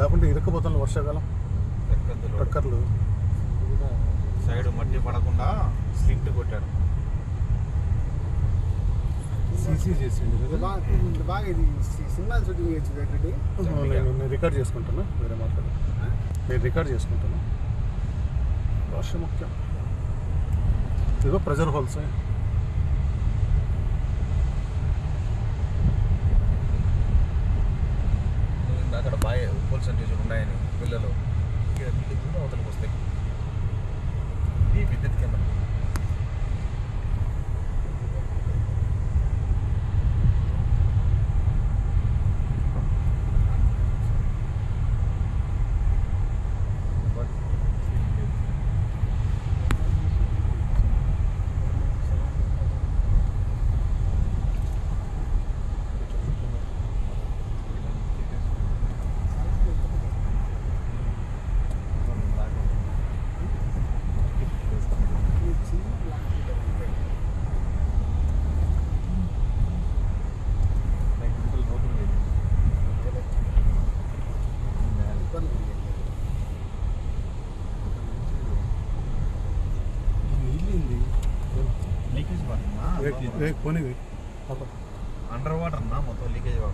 లేకుంటే ఇరుక్కుపోతాను వర్షాకాలం. టక్కర్లు. సైడ్ మట్టి పడకుండా స్లింట్ కొట్టాడు సీసీ చేసిండు బాగా ఇది సినిమా షూటింగ్ చేయొచ్చు నేను నేను రికార్డ్ చేసుకుంటాను వేరే మాట్లాడు. నేను రికార్డ్ చేసుకుంటాను భాష ముఖ్యం. ఇదిగో ప్రెజర్ హోల్స్ బాగా ఉన్నాయని పిల్లలు. ఇక్కడ నీళ్ళు కూడా అవతలకు వస్తాయి ఇది విద్యుత్ లీకేజ్ వాటర్ పోనీ అండర్ వాటర్ అన్నా మొత్తం లీకేజ్ వాటర్